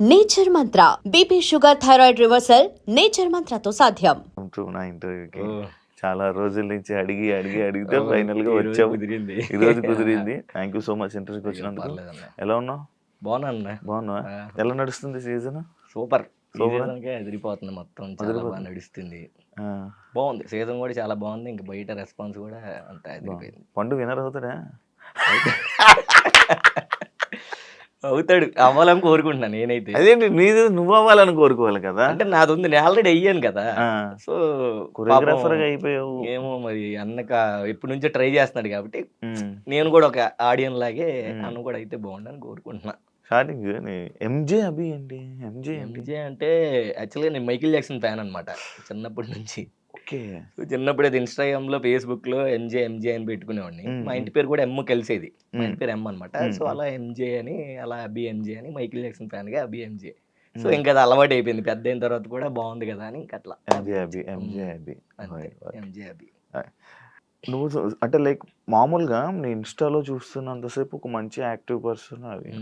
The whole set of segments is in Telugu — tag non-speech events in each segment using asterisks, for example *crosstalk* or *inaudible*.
Nature Mantra BP sugar thyroid reversal nature మంత్రతో సాధ్యం. టు నా ఇంటర్వ్యూకి. చాలా రోజుల నుంచి అడిగి అడిగి అడిగితే ఫైనల్గా ఈ రోజు వచ్చావు కుదిరింది. ఈ రోజు కుదిరింది. థ్యాంక్ యూ సో మచ్ ఇంటర్వ్యూకి వచ్చినందుకు. ఎలా ఉన్నావు? బాగున్నా బాగున్నావా? ఆ. ఎలా నడుస్తుంది సీజన్ సూపర్. ఎదిరిపోతుంది మొత్తం. చాలా. బాగా నడుస్తుంది. బాగుంది. సీజన్ కూడా చాలా బాగుంది. ఇంకా బయట రెస్పాన్స్ కూడా అంత ఎదిరిపోయింది. పండు వినర్ అవుతాడా? *laughs* అవుతాడు. అవ్వాలని కోరుకుంటున్నాను నేనైతే. అదేంటి నీది నువ్వు అవ్వాలని కోరుకోవాలి కదా. అంటే నాది ఉంది. నేను ఆల్రెడీ అయ్యాను కదా. సో కొరియోగ్రాఫర్గా పాపం అయిపోయావు. ఏమో మరి అన్నక ఎప్పటి నుంచో ట్రై చేస్తున్నాడు కాబట్టి. నేను కూడా ఒక ఆడియన్ లాగే. అన్న కూడా అయితే బాగుండని కోరుకుంటున్నా. స్టార్టింగ్ ఎంజే అభి ఏంటి? ఎంజే ఎంజే అంటే? యాక్చువల్గా నేను మైకిల్ జాక్సన్ ఫ్యాన్ అనమాట చిన్నప్పటి నుంచి. ఓకే. సో చిన్నప్పుడు అది ఇన్స్టాగ్రామ్లో ఫేస్బుక్లో ఎంజే ఎంజే అని పెట్టుకునేవాడిని. మా ఇంటి పేరు కూడా ఎమ్ కలిసేది. మా ఇంటి. పేరు ఎమ్ అనమాట. సో అలా ఎంజే అని అలా అబి ఎంజే అని మైకిల్ జాక్సన్ ఫ్యాన్గా అబి ఎంజే. సో. ఇంకా అది అలవాటు అయిపోయింది. పెద్ద అయిన తర్వాత కూడా బాగుంది కదా అని ఇంకా అట్లా. ఎంజే అబి నువ్వు అంటే లైక్ మామూలుగా నేను ఇన్స్టాలో చూస్తున్నంతసేపు ఒక మంచి యాక్టివ్ పర్సన్ అది.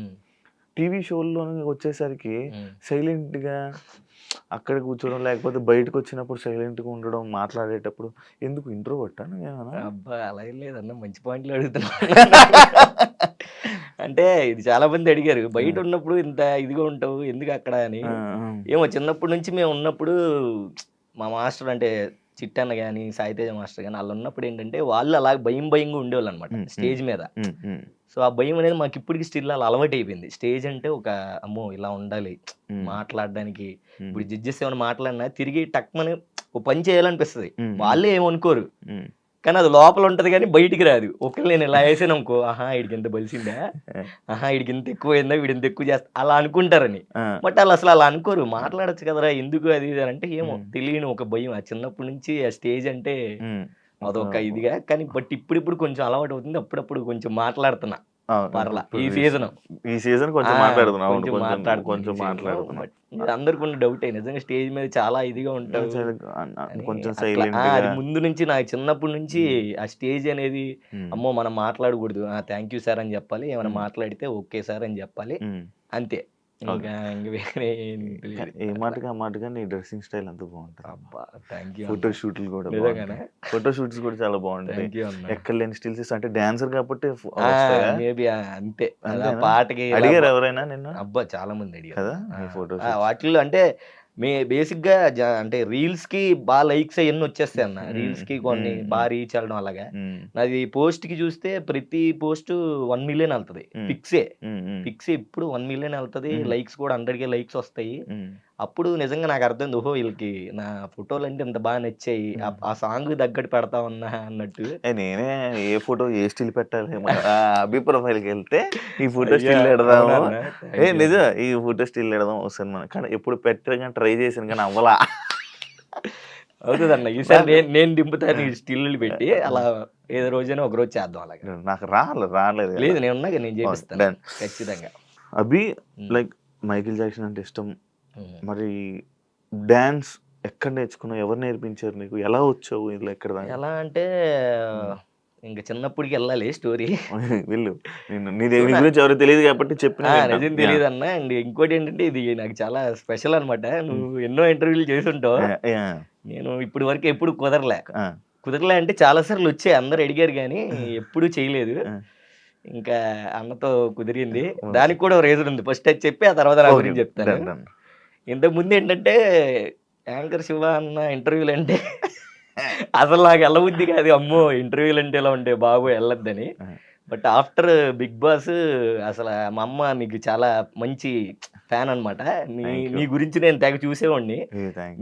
టీవీ షోల్లో వచ్చేసరికి మ్మ్. silent గా అక్కడ కూర్చోవడం లేకపోతే బయటకు వచ్చినప్పుడు silent గా ఉండడం మాట్లాడేటప్పుడు ఎందుకు ఇంట్రో పట్టాను అబ్బా అలా ఏం లేదన్న మంచి పాయింట్లు అడుగుతున్నా. అంటే ఇది చాలా మంది అడిగారు బయట ఉన్నప్పుడు ఇంత ఇదిగా ఉంటావు ఎందుకు అక్కడ? అని. ఏమో చిన్నప్పటి నుంచి మేము ఉన్నప్పుడు మా మాస్టర్ అంటే చిట్టన్న కానీ సాయితేజ మాస్టర్ కానీ వాళ్ళు ఉన్నప్పుడు ఏంటంటే వాళ్ళు అలా భయం భయంగా ఉండేవాళ్ళు అనమాట. స్టేజ్ మీద. సో ఆ భయం అనేది మాకు ఇప్పటికి స్టిల్ అలా అలవాటు అయిపోయింది స్టేజ్ అంటే ఒక అమ్మో ఇలా ఉండాలి మాట్లాడడానికి. ఇప్పుడు జడ్జెస్ ఏమైనా మాట్లాడినా తిరిగి టక్మని ఓ పని చేయాలనిపిస్తుంది. వాళ్ళే ఏమనుకోరు. కానీ అది లోపల ఉంటది కానీ బయటికి రాదు. ఒకళ్ళు నేను ఇలా వేసాను అనుకో ఆహా వీడికి ఎంత బలిసిందా? ఆహా వీడికి ఇంత ఎక్కువ అయిందా? వీడి ఇంత ఎక్కువ చేస్తా అలా అనుకుంటారని. బట్ వాళ్ళు అసలు అలా అనుకోరు. మాట్లాడచ్చు కదరా ఎందుకు అది ఇది అంటే ఏమో. తెలియని ఒక భయం. ఆ చిన్నప్పటి నుంచి ఆ స్టేజ్ అంటే. అదొక ఇదిగా. కానీ బట్ ఇప్పుడు ఇప్పుడు కొంచెం అలవాటు అవుతుంది. అప్పుడప్పుడు కొంచెం మాట్లాడుతున్నా. పర్లా. ఈ సీజన్. ఈ సీజన్ కొంచెం మాట్లాడుతున్నావు అవును, కొంచెం మాట్లాడుతున్నా కొంచెం ఇది అందరికి ఉన్న డౌట్ నిజంగా స్టేజ్ మీద చాలా ఇదిగా అని కొంచెం సైలెంట్ ముందు నుంచి నాకు చిన్నప్పటి నుంచి ఆ స్టేజ్ అనేది అమ్మో మనం మాట్లాడకూడదు. థ్యాంక్ యూ సార్ అని చెప్పాలి. ఏమైనా. మాట్లాడితే ఓకే సార్ అని చెప్పాలి. అంతే. ఏం మాటగా ఆ మాటగా నీ డ్రెస్సింగ్ స్టైల్ అంతా బాగుంటుంది ఫోటో షూట్లు కూడా ఫోటో షూట్స్ కూడా చాలా బాగుంటాయి. ఎక్కడ లేని స్టిల్స్ అంటే డాన్సర్ కాబట్టి? మేబీ అంతే? పాటకి అడిగారు ఎవరైనా నిన్న? అబ్బా చాలా మంది అడిగారు. కదా ఫోటో వాటిల్లో అంటే మే బేసిక్గా జ- అంటే రీల్స్కి బాగా లైక్స్ అవన్నీ వచ్చేస్తాయి అన్న మ్మ్. రీల్స్కి కొన్ని. బాగా రీచ్ అవ్వడం అలాగా నాది పోస్ట్కి చూస్తే ప్రతి పోస్ట్ వన్ మిలియన్ వెళ్తది. పిక్సే పిక్స్ ఇప్పుడు వన్ మిలియన్ వెళ్తది. లైక్స్ కూడా హండ్రెడ్ కే లైక్స్ వస్తాయి అప్పుడు నిజంగా నాకు అర్థం ఓహో వీళ్ళకి నా ఫోటోలు అంటే ఇంత బాగా నచ్చాయి ఆ- సాంగ్ తగ్గట్టు పెడతా ఉన్నా అన్నట్టు నేనే ఏ ఫోటో ఏ స్టిల్ పెట్టాలి అభి ప్రొఫైల్కి వెళ్తే ఈ ఫోటో స్టిల్ పెడదాము ఏ. నిజం ఈ ఫోటో స్టిల్ పెడదాం ఒకసారి మనం కానీ ఎప్పుడు పెట్టగా ట్రై చేసాను కానీ అవ్వలా అవుతుంది అన్న ఈసారి నేను నేను దింపుతాను ఈ స్టిల్ పెట్టి అలా ఏదో రోజైనా ఒక రోజు చేద్దాం అలాగే నాకు రాలేదు రాలేదు. లేదు నేను ఉన్నాగా నేను చేపిస్తాను. ఖచ్చితంగా అభి. లైక్ మైకిల్ జాక్సన్ అంటే ఇష్టం. మరి డాన్స్ ఎక్కడ నేర్చుకున్నావు? ఎవరు నేర్పించారు నీకు? ఎలా వచ్చావు ఇలా ఎక్కడ? ఎలా అంటే ఇంకా చిన్నప్పటికి వెళ్ళాలి స్టోరీ. *laughs* వెళ్ళు. నేను నీ గురించి ఎవరు తెలియదు కాబట్టి చెప్పిన నిజం తెలియదు అన్న అండ్ ఇంకోటి ఏంటంటే ఇది నాకు చాలా స్పెషల్ అన్నమాట. నువ్వు ఎన్నో ఇంటర్వ్యూలు చేసుంటావు నేను ఇప్పటి వరకు ఎప్పుడు కుదరలే. కుదరలే అంటే చాలా సార్లు వచ్చాయి. అందరు అడిగారు కానీ ఎప్పుడు చేయలేదు. ఇంకా అన్నతో కుదిరింది. దానికి కూడా రీజన్ ఉంది. ఫస్ట్ అది చెప్పి ఆ తర్వాత నా గురించి చెప్తాను. ఇంతకు ముందు ఏంటంటే యాంకర్ శివ అన్న ఇంటర్వ్యూలు అంటే అసలు నాకు వెళ్ళబుద్ధి కాదు. అమ్మో ఇంటర్వ్యూలు అంటే ఎలా ఉంటే బాబు వెళ్ళొద్దని. బట్ ఆఫ్టర్ బిగ్ బాస్ అసలు మా అమ్మ నీకు చాలా మంచి ఫ్యాన్ Thank you. నీ గురించి నేను తెగ చూసేవాడిని.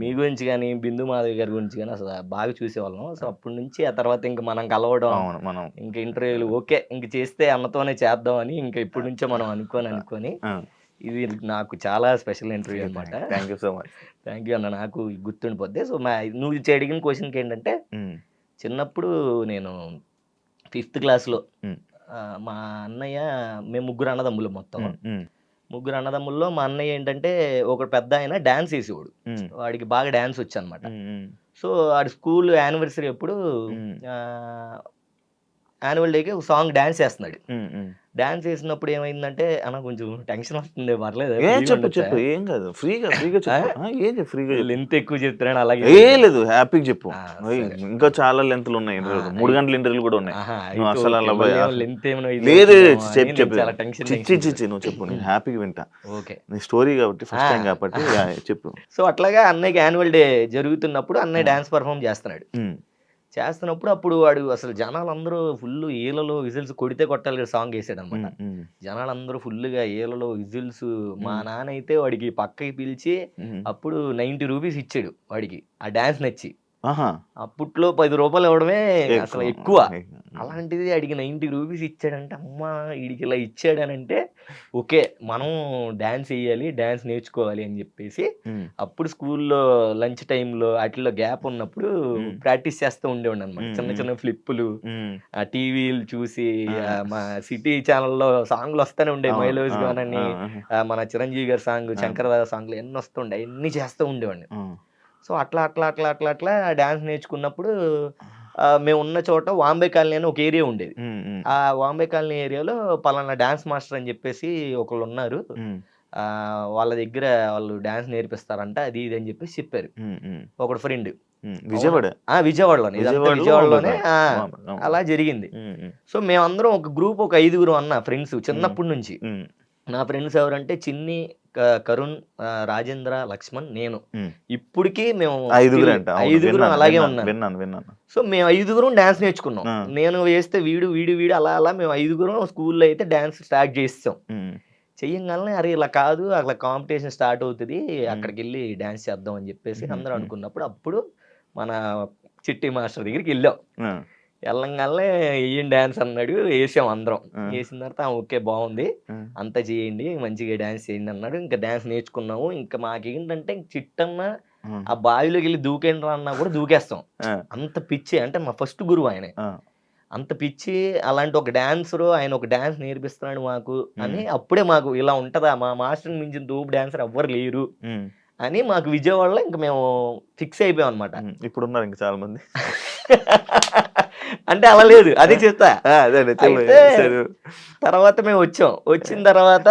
మీ గురించి కానీ బిందు మాధవి గారి గురించి కానీ అసలు బాగా చూసేవాళ్ళం. సో అప్పటి నుంచి ఆ తర్వాత ఇంకా మనం కలవడం మనం ఇంకా ఇంటర్వ్యూలు ఓకే ఇంక చేస్తే అన్నతోనే చేద్దాం అని ఇంకా ఇప్పటి నుంచే మనం అనుకొని అనుకొని ఇది నాకు చాలా స్పెషల్ ఇంటర్వ్యూ అనమాట thank you so much thank you అన్న నాకు గుర్తుండిపోద్ది. సో మా నువ్వు అడిగిన క్వశ్చన్కి ఏంటంటే చిన్నప్పుడు నేను ఫిఫ్త్ క్లాస్లో. మా అన్నయ్య మేము ముగ్గురు అన్నదమ్ములు మొత్తం. ముగ్గురు అన్నదమ్ముల్లో మా అన్నయ్య ఏంటంటే ఒక పెద్ద ఆయన డ్యాన్స్ వేసేవాడు. వాడికి బాగా డ్యాన్స్ వచ్చు అనమాట సో ఆడి స్కూల్ యానివర్సరీ అప్పుడు యాన్యువల్ డేకి ఒక సాంగ్ డ్యాన్స్ చేస్తున్నాడు. డాన్స్ వేసినప్పుడు ఏమైందంటే అన్న కొంచెం టెన్షన్ వస్తుంది పర్లేదు ఏ చెప్పు చెప్పు ఏం కాదు. ఫ్రీగా ఫ్రీగా చెప్పు. ఏం ఫ్రీగా. లెంత్ ఎక్కువ చెప్తున్నాను అలాగే ఏ లేదు హ్యాపీగా చెప్పు. ఇంకా చాలా లెంత్లు ఉన్నాయి ఇంటర్వ్యూలు. మూడు గంటల ఇంటర్వ్యూలు కూడా ఉన్నాయి. అసలు. అలా length ఏమైనా లేదు చెప్పు చెప్పు. చిచ్చి చిచ్చి నువ్వు చెప్పు నేను హ్యాపీగా వింటా. ఓకే. నీ స్టోరీ కాబట్టి ఫస్ట్ టైం. కాబట్టి చెప్పు. సో అట్లాగా అన్నయ్యకి యాన్యువల్ డే జరుగుతున్నప్పుడు అన్నయ్య. డాన్స్ పర్ఫామ్ చేస్తున్నాడు. చేస్తున్నప్పుడు అప్పుడు వాడు అసలు జనాలందరూ ఫుల్ ఈలలో విజిల్స్ కొడితే కొట్టాలి సాంగ్ వేసాడు అనమాట జనాలందరూ ఫుల్గా ఈలలో విజిల్స్ మా. నాన్న అయితే వాడికి పక్కకి పిలిచి. అప్పుడు నైంటీ రూపీస్ ఇచ్చాడు వాడికి ఆ డాన్స్ నచ్చి ఆహా. అప్పట్లో పది రూపాయలు ఇవ్వడమే అసలు ఎక్కువ. అలాంటిది అడిగి నైంటీ రూపీస్ ఇచ్చాడంటే. అమ్మా వీడికి ఇలా ఇచ్చాడనంటే ఓకే మనం డ్యాన్స్ వేయాలి డ్యాన్స్ నేర్చుకోవాలి అని చెప్పేసి అప్పుడు స్కూల్లో లంచ్ టైంలో వాటిలో గ్యాప్ ఉన్నప్పుడు. ప్రాక్టీస్ చేస్తూ ఉండేవాడు అనమాట చిన్న. చిన్న ఫ్లిప్పులు ఆ టీవీలు చూసి మా సిటీ ఛానల్లో సాంగ్లు వస్తూనే ఉండే మైలోజ్ గానని మన చిరంజీవి గారి సాంగ్ ఆ. శంకరదాద సాంగ్లు ఎన్ని వస్తుండే ఎన్ని చేస్తూ ఉండేవాడిని. సో అట్లా అట్లా అట్లా అట్లా అట్లా డ్యాన్స్ నేర్చుకున్నప్పుడు మేము ఉన్న చోట వాంబే కాలనీ అని ఒక ఏరియా ఉండేది. ఆ వాంబే కాలనీ ఏరియాలో పలానా డాన్స్ మాస్టర్ అని చెప్పేసి ఒకళ్ళు ఉన్నారు. వాళ్ళ దగ్గర వాళ్ళు డాన్స్ నేర్పిస్తారంట అది ఇది అని చెప్పేసి చెప్పారు. ఒకడు ఫ్రెండ్. విజయవాడ? ఆ విజయవాడలోనే ఇదంతా విజయవాడలోనే. అలా జరిగింది. సో మేమందరం ఒక గ్రూప్ ఒక ఐదుగురు అన్న ఫ్రెండ్స్ చిన్నప్పటి నుంచి. నా ఫ్రెండ్స్ ఎవరంటే చిన్ని కరుణ్ రాజేంద్ర లక్ష్మణ్ నేను. ఇప్పటికీ మేము ఐదుగురు అలాగే ఉన్నాను విన్నాను విన్నాను. సో మేము ఐదుగురం డాన్స్ నేర్చుకున్నాం. నేను వేస్తే వీడు వీడు వీడు అలా అలా మేము ఐదుగురం స్కూల్లో అయితే డాన్స్ స్టార్ట్ చేస్తాం చెయ్యంగానే అరే ఇలా కాదు అట్లా కాంపిటీషన్ స్టార్ట్ అవుతుంది అక్కడికి వెళ్ళి డాన్స్ చేద్దాం అని చెప్పేసి. అందరూ అనుకున్నప్పుడు అప్పుడు మన చిట్టి మాస్టర్ దగ్గరికి వెళ్ళాం. వెళ్ళంగానే వేయండి డాన్స్ అన్నాడు వేసాం అందరం. వేసిన తర్వాత "ఆ, ఓకే బాగుంది. అంతా చేయండి మంచిగా డాన్స్ చేయండి అన్నాడు. ఇంకా డాన్స్ నేర్చుకున్నాము. ఇంకా మాకేంటంటే చిట్టన్న ఆ, బావిలోకి వెళ్ళి దూకేండి రా అన్నా కూడా దూకేస్తాం. అంత పిచ్చి అంటే మా ఫస్ట్ గురువు ఆయన. అంత పిచ్చి అలాంటి ఒక డాన్సర్ ఆయన ఒక డాన్స్ నేర్పిస్తున్నాడు మాకు అని అప్పుడే మాకు ఇలా ఉంటదా? మా మాస్టర్ మించిన దూపు డాన్సర్ ఎవ్వరు లేరు. అని మాకు విజయవాడలో ఇంకా మేము ఫిక్స్ అయిపోయాం అనమాట. ఇప్పుడు ఉన్నారు ఇంకా చాలా మంది అంటే అలా లేదు అది చెప్తా. తర్వాత మేము వచ్చాం. వచ్చిన తర్వాత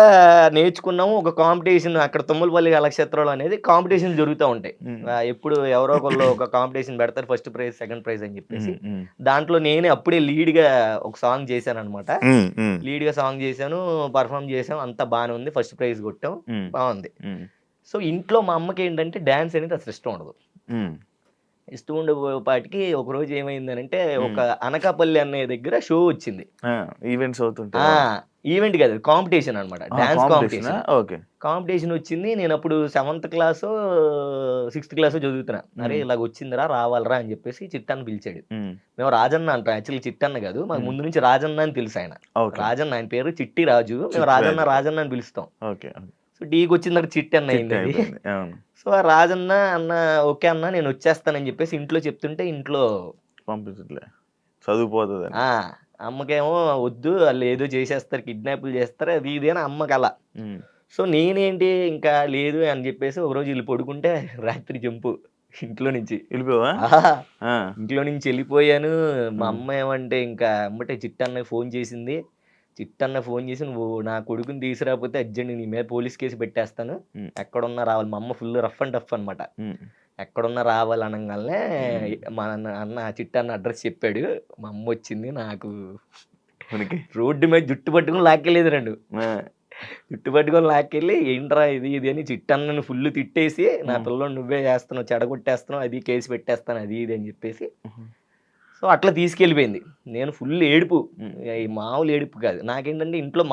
నేర్చుకున్నాము ఒక కాంపిటీషన్ అక్కడ తుమ్మలపల్లి కళాక్షేత్రంలో అనేది కాంపిటీషన్ జరుగుతూ ఉంటాయి. ఎప్పుడు ఎవరో ఒకళ్ళు ఒక కాంపిటీషన్ పెడతారు ఫస్ట్ ప్రైజ్ సెకండ్ ప్రైజ్ అని చెప్పేసి. దాంట్లో నేనే అప్పుడే lead గా ఒక సాంగ్ చేశాను అనమాట ఉమ్, గా సాంగ్ చేశాను పర్ఫామ్ చేసాం అంతా బాగానే ఉంది. ఫస్ట్ ప్రైజ్ కొట్టాం బాగుంది. సో ఇంట్లో మా అమ్మకి ఏంటంటే డ్యాన్స్ అనేది అసలు ఇష్టం ఉండదు. ఇష్టం ఉండేపాటికి ఒక రోజు ఏమైందనంటే ఒక అనకాపల్లి అనే దగ్గర షో వచ్చింది. ఈవెంట్స్ ఆ అవుతుంటాయి ఈవెంట్ కాదు కాంపిటీషన్ అనమాట డాన్స్ కాంపిటీషన్? ఓకే. కాంపిటీషన్ వచ్చింది. నేను అప్పుడు సెవెంత్ క్లాస్ సిక్స్త్ క్లాస్ చదువుతున్నా. అరే. ఇలాగ వచ్చిందిరా రావాలరా అని చెప్పేసి చిట్టన్న పిలిచాడు. మేము. రాజన్న అంటాం. యాక్చువల్లీ చిట్టన్న కాదు. మాకు. ముందు నుంచి రాజన్న అని తెలుసు ఆయన. ఓకే. రాజన్న ఆయన పేరు చిట్టి రాజు మేము రాజన్న రాజు. రాజన్న అని పిలుస్తాం. సో డీకి వచ్చిన తర్వాత చిట్టి అన్న చిట్టి అయింది *laughs* సో ఆ రాజన్న అన్న ఓకే అన్న నేను వచ్చేస్తానని చెప్పేసి ఇంట్లో చెప్తుంటే ఇంట్లో పంపించట్లే. చదువుపోతుంది ఆ అమ్మకేమో వద్దు వాళ్ళు ఏదో చేసేస్తారు కిడ్నాప్లు చేస్తారు అది ఇది అని అమ్మకి అలా సో నేనేంటి ఇంకా లేదు అని చెప్పేసి ఒక రోజు వీళ్ళు పడుకుంటే రాత్రి జంపు ఇంట్లో నుంచి. వెళ్ళిపోవా ఇంట్లో నుంచి వెళ్ళిపోయాను. మా మ్మ్. అమ్మ ఏమంటే ఇంకా అమ్మటే చిట్టన్నకి ఫోన్ చేసింది. చిట్టన్న ఫోన్ చేసి నువ్వు నా కొడుకుని తీసుకురాకపోతే అర్జెంట్ నీ మీద పోలీస్ కేసు పెట్టేస్తాను. ఎక్కడున్నా రావాలి మా అమ్మ ఫుల్ రఫ్ అండ్ టఫ్ అనమాట ఎక్కడున్నా రావాలి అనగానే. మా అన్న- అన్న చిట్టన్న అడ్రస్ చెప్పాడు మా అమ్మ వచ్చింది నాకు. రోడ్డు మీద జుట్టు పట్టుకుని లాక్కెళ్ళేది రెండు జుట్టు పట్టుకొని లాక్కెళ్ళి ఏంట్రా ఇది ఇది అని చిట్టన్నను ఫుల్ తిట్టేసి నా. పిల్లలు నువ్వే చేస్తున్నావు చెడగొట్టేస్తున్నావు అది కేసు పెట్టేస్తాను అది ఇది అని చెప్పేసి. సో అట్లా తీసుకెళ్ళిపోయింది. నేను ఫుల్ ఏడుపు ఈ మామూలు ఏడుపు కాదు. నాకేంటంటే ఇంట్లో